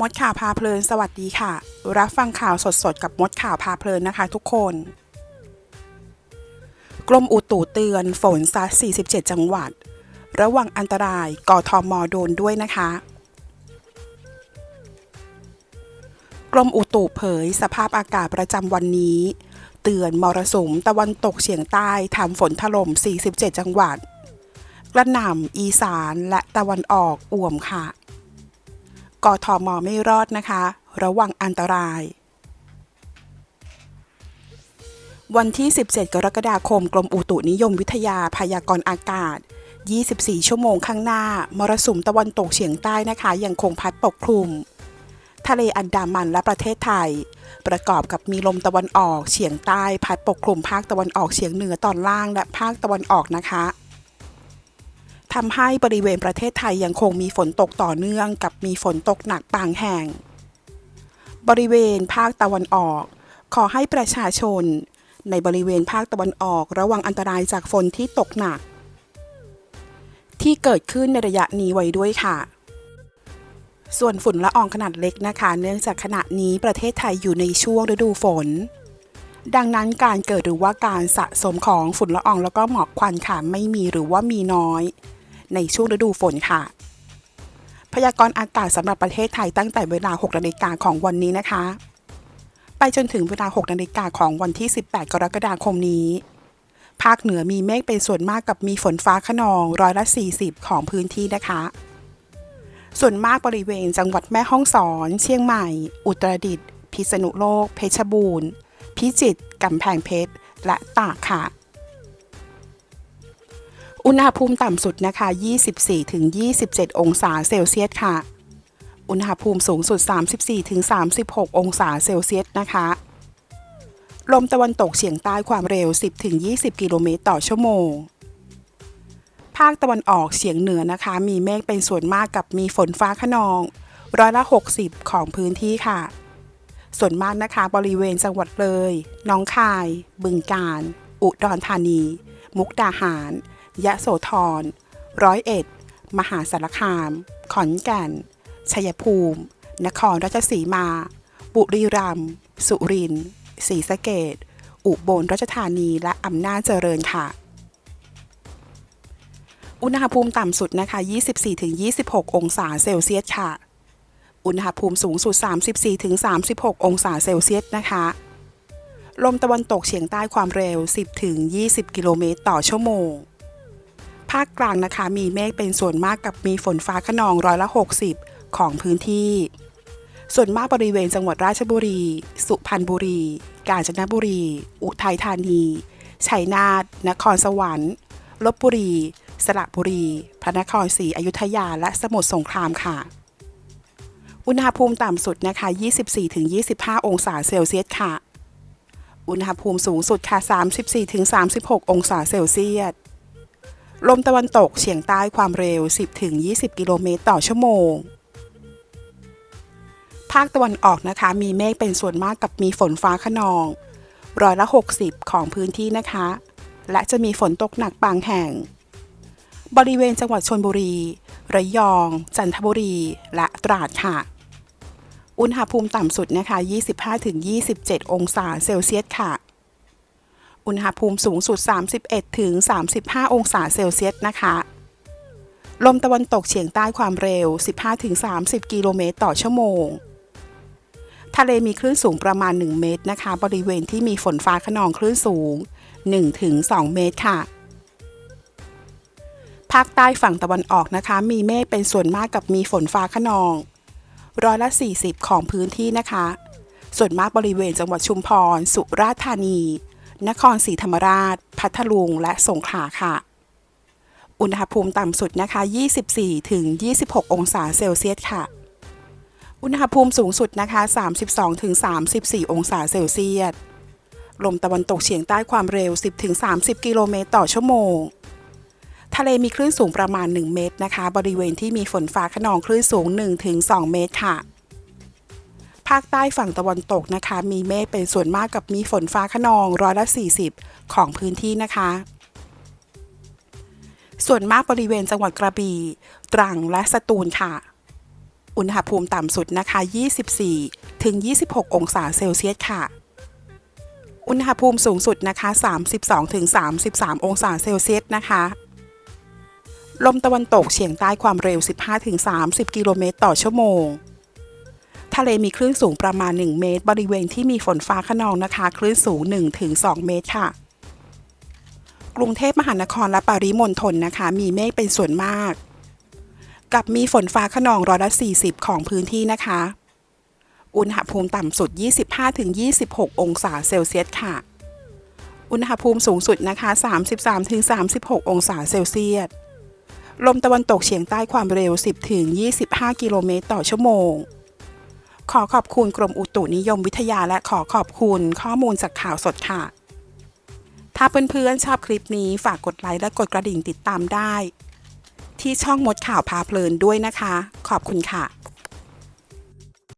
มดข่าวพาเพลิน สวัสดีค่ะ รับฟังข่าวสดๆ กับมดข่าวพาเพลินนะคะ ทุกคน กรมอุตุเตือนฝนซัด47 จังหวัด ระวังอันตรายกทมโดนด้วยนะคะ กรมอุตุเผยสภาพอากาศประจำวันนี้ เตือนมรสุมตะวันตกเฉียงใต้ทำฝนถล่ม 47 จังหวัด กระหน่ำอีสานและตะวันออกอ่วมค่ะ กทมไม่รอดนะคะ ระวังอันตราย วันที่ 17 กรกฎาคม กรมอุตุนิยมวิทยาพยากรณ์อากาศ 24 ชั่วโมงข้างหน้า มรสุมตะวันตกเฉียงใต้นะคะ ยังคงพัดปกคลุม ทะเลอันดามันและประเทศไทย ประกอบกับมีลมตะวันออกเฉียงใต้ พัดปกคลุมภาคตะวันออกเฉียงเหนือตอนล่างและภาคตะวันออกนะคะ ทำให้บริเวณประเทศไทยยังคงมีฝนตกต่อเนื่องกับมีฝนตกหนักบางแห่ง บริเวณภาคตะวันออก ขอให้ประชาชน ในบริเวณภาคตะวันออกระวังอันตรายจากฝนที่ตกหนัก ที่เกิดขึ้นในระยะนี้ไว้ด้วยค่ะ ส่วนฝุ่นละอองขนาดเล็กนะคะ เนื่องจากขณะนี้ประเทศไทยอยู่ในช่วงฤดูฝนดังนั้นการเกิดหรือว่าการสะสมของฝุ่นละอองแล้วก็หมอกควันค่ะไม่มีหรือว่ามีน้อย ในช่วงฤดูฝนค่ะ พยากรณ์อากาศสำหรับประเทศไทยตั้งแต่เวลา 6 นาฬิกาของวันนี้นะคะ ไปจนถึงเวลา 6 นาฬิกาของวันที่ 18 กรกฎาคมนี้ภาคเหนือมีเมฆเป็นส่วนมากกับมีฝนฟ้าขนองร้อยละ 40 ของพื้นที่นะคะ ส่วนมากบริเวณจังหวัดแม่ฮ่องสอน เชียงใหม่ อุตรดิตถ์พิษณุโลก เพชรบูรณ์ พิจิตรกำแพงเพชร และตากค่ะ อุณหภูมิต่ำสุดนะคะ 24-27 องศาเซลเซียสค่ะ อุณหภูมิสูงสุด 34-36 องศาเซลเซียสนะคะ ลมตะวันตกเฉียงใต้ความเร็ว 10-20 กิโลเมตรต่อชั่วโมง ภาคตะวันออกเฉียงเหนือนะคะ มีเมฆเป็นส่วนมากกับมีฝนฟ้าขนอง ร้อยละ 60 ของพื้นที่ค่ะ ส่วนมากนะคะ บริเวณจังหวัดเลย น้องคาย บึงกาฬ อุดรธานี มุกดาหาร ยะโสธร ร้อยเอ็ด มหาสารคาม ขอนแก่น ชัยภูมิ นครราชสีมา บุรีรัมย์ สุรินทร์ ศรีสะเกดอุบลราชธานีและอำนาจเจริญค่ะ อุณหภูมิต่ำสุดนะคะ 24-26 องศาเซลเซียสค่ะ อุณหภูมิสูงสุด 34-36 องศาเซลเซียสนะคะ ลมตะวันตกเฉียงใต้ความเร็ว 10-20 กิโลเมตรต่อชั่วโมง ภาคกลางนะคะ มีเมฆเป็นส่วนมากกับมีฝนฟ้าขนองร้อยละ 60 ของพื้นที่ ส่วนมากบริเวณจังหวัดราชบุรี สุพรรณบุรี กาญจนบุรี อุทัยธานีชัยนาทนครสวรรค์ลบบุรี สระบุรี พระนครศรีอยุธยาและสมุทรสงครามค่ะ อุณหภูมิต่ำสุดนะคะ 24-25 องศาเซลเซียสค่ะ อุณหภูมิสูงสุดค่ะ 34-36 องศาเซลเซียส ลมตะวันตกเฉียงใต้ความเร็ว 10-20 กิโลเมตรต่อชั่วโมง ภาคตะวันออกนะคะ มีเมฆเป็นส่วนมากกับมีฝนฟ้าขนอง ร้อยละ 60 ของพื้นที่นะคะ และจะมีฝนตกหนักบางแห่ง บริเวณจังหวัดชนบุรี ระยอง จันทบุรี และตราดค่ะ อุณหภูมิต่ำสุดนะคะ 25-27 องศาเซลเซียสค่ะ อุณหภูมิสูงสุด 31-35 องศาเซลเซียสนะคะ ลมตะวันตกเฉียงใต้ความเร็ว 15-30 กิโลเมตรต่อชั่วโมง ทะเลมีคลื่นสูงประมาณ 1 เมตรนะคะ บริเวณที่มีฝนฟ้าขนองคลื่นสูง 1-2 เมตรค่ะภาคใต้ฝั่งตะวันออกนะคะ มีเมฆเป็นส่วนมากกับมีฝนฟ้าขนอง ร้อยละ 40 ของพื้นที่นะคะ ส่วนมากบริเวณจังหวัดชุมพร สุราษฎร์ธานี นครศรีธรรมราช พัทลุง และสงขลาค่ะ อุณหภูมิต่ำสุดนะคะ 24-26 องศาเซลเซียสค่ะ อุณหภูมิสูงสุดนะคะ 32-34 องศาเซลเซียส ลมตะวันตกเฉียงใต้ความเร็ว 10-30 กิโลเมตรต่อชั่วโมง ทะเลมีคลื่นสูงประมาณ 1 เมตรนะคะ บริเวณที่มีฝนฟ้าขนองคลื่นสูง1-2เมตรค่ะาคใต้ฝั่งตะวันตกนะคะ มีเมฆเป็นส่วนมากกับมีฝนฟ้าขนองร้อยละ 40 ของพื้นที่นะคะ ส่วนมากบริเวณจังหวัดกระบี่ตรังและสตูลค่ะ อุณหภูมิต่ำสุดนะคะ 24 ถึง 26 องศาเซลเซียสค่ะ อุณหภูมิสูงสุดนะคะ 32 ถึง 33 องศาเซลเซียสนะคะลมตะวันตกเฉียงใต้ความเร็ว 15ถึง30 กิโลเมตรต่อชั่วโมง ทะเลมีคลื่นสูงประมาณ 1 เมตร บริเวณที่มีฝนฟ้าขนองนะคะ คลื่นสูง1ถึง2เมตรค่ะ กรุงเทพมหานครและปริมณฑลนะคะ มีเมฆเป็นส่วนมาก กับมีฝนฟ้าขนองร้อยละ 40 ของพื้นที่นะคะ อุณหภูมิต่ำสุด 25-26 องศาเซลเซียสค่ะ อุณหภูมิสูงสุดนะคะ 33-36 องศาเซลเซียสลมตะวันตกเฉียงใต้ความเร็ว 10-25 กิโลเมตรต่อชั่วโมง ขอขอบคุณกรมอุตุนิยมวิทยาและขอขอบคุณข้อมูลจากข่าวสดค่ะ ถ้าเพื่อนๆชอบคลิปนี้ฝากกดไลค์และกดกระดิ่งติดตามได้ ที่ช่องมดข่าวพาเพลินด้วยนะคะ ขอบคุณค่ะ